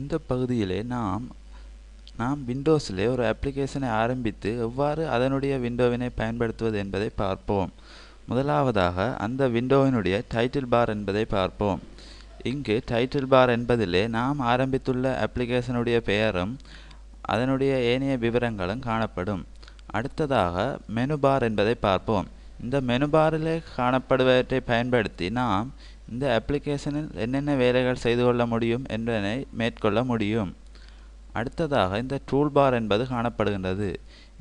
இந்த பகுதியிலே நாம் நாம் விண்டோஸிலே ஒரு அப்ளிகேஷனை ஆரம்பித்து எவ்வாறு அதனுடைய விண்டோவினை பயன்படுத்துவது என்பதை பார்ப்போம். முதலாவதாக அந்த விண்டோவினுடைய டைட்டில் பார் என்பதை பார்ப்போம். இங்கு டைட்டில் பார் என்பதிலே நாம் ஆரம்பித்துள்ள அப்ளிகேஷனுடைய பெயரும் அதனுடைய ஏனைய விவரங்களும் காணப்படும். அடுத்ததாக மெனு பார் என்பதை பார்ப்போம். இந்த மெனு பாரிலே காணப்படுவற்றை பயன்படுத்தி நாம் இந்த அப்ளிகேஷனில் என்னென்ன வேலைகள் செய்து கொள்ள முடியும் என்பதனை மேற்கொள்ள முடியும். அடுத்ததாக இந்த டூல் பார் என்பது காணப்படுகின்றது.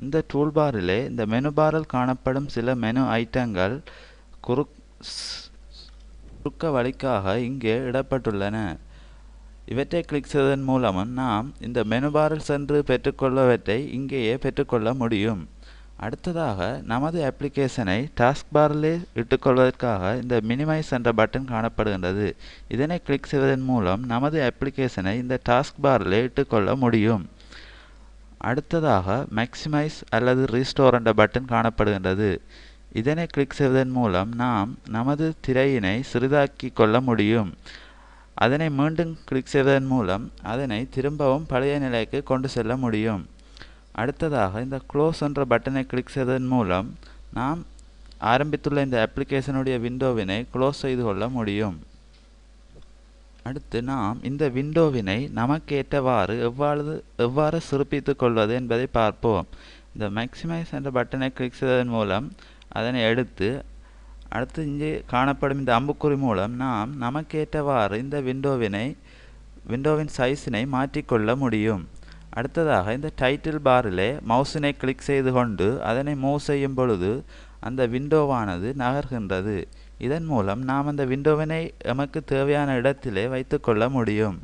இந்த டூல் பாரிலே இந்த மெனு பாரில் காணப்படும் சில மெனு ஐட்டங்கள் குறு குறுக்க வழிக்காக இங்கே இடப்பட்டுள்ளன. இவற்றை கிளிக் செய்வதன் மூலமும் நாம் இந்த மெனு பாரில் சென்று பெற்றுக்கொள்ளவற்றை இங்கேயே பெற்றுக்கொள்ள முடியும். அடுத்ததாக நமது அப்ளிகேஷனை டாஸ்க் பாரிலே இட்டுக்கொள்வதற்காக இந்த மினிமைஸ் என்ற பட்டன் காணப்படுகின்றது. இதனை கிளிக் செய்வதன் மூலம் நமது அப்ளிகேஷனை இந்த டாஸ்க் பாரிலே இட்டுக்கொள்ள முடியும். அடுத்ததாக மேக்சிமைஸ் அல்லது ரீஸ்டோர் என்ற பட்டன் காணப்படுகின்றது. இதனை கிளிக் செய்வதன் மூலம் நாம் நமது திரையினை சிறிதாக்கி கொள்ள முடியும். அதனை மீண்டும் கிளிக் செய்வதன் மூலம் அதனை திரும்பவும் பழைய நிலைக்கு கொண்டு செல்ல முடியும். அடுத்ததாக இந்த க்ளோஸ் என்ற பட்டனை கிளிக் செய்வதன் மூலம் நாம் ஆரம்பித்துள்ள இந்த அப்ளிகேஷனுடைய விண்டோவினை க்ளோஸ் செய்து கொள்ள முடியும். அடுத்து நாம் இந்த விண்டோவினை நமக்கேற்றவாறு எவ்வாறு எவ்வாறு சிறப்பித்துக் கொள்வது என்பதை பார்ப்போம். இந்த மேக்சிமைஸ் என்ற பட்டனை கிளிக் செய்வதன் மூலம் அதனை எடுத்து அடுத்து இங்கே காணப்படும் இந்த அம்புக்குறி மூலம் நாம் நமக்கேற்றவாறு இந்த விண்டோவினை விண்டோவின் சைஸினை மாற்றிக்கொள்ள முடியும். அடுத்ததாக இந்த டைட்டில் பாரிலே மவுஸினை கிளிக் செய்து கொண்டு அதனை மூவ் செய்யும் பொழுது அந்த விண்டோவானது நகர்கின்றது. இதன் மூலம் நாம் அந்த விண்டோவினை எமக்கு தேவையான இடத்திலே வைத்துக்கொள்ள முடியும்.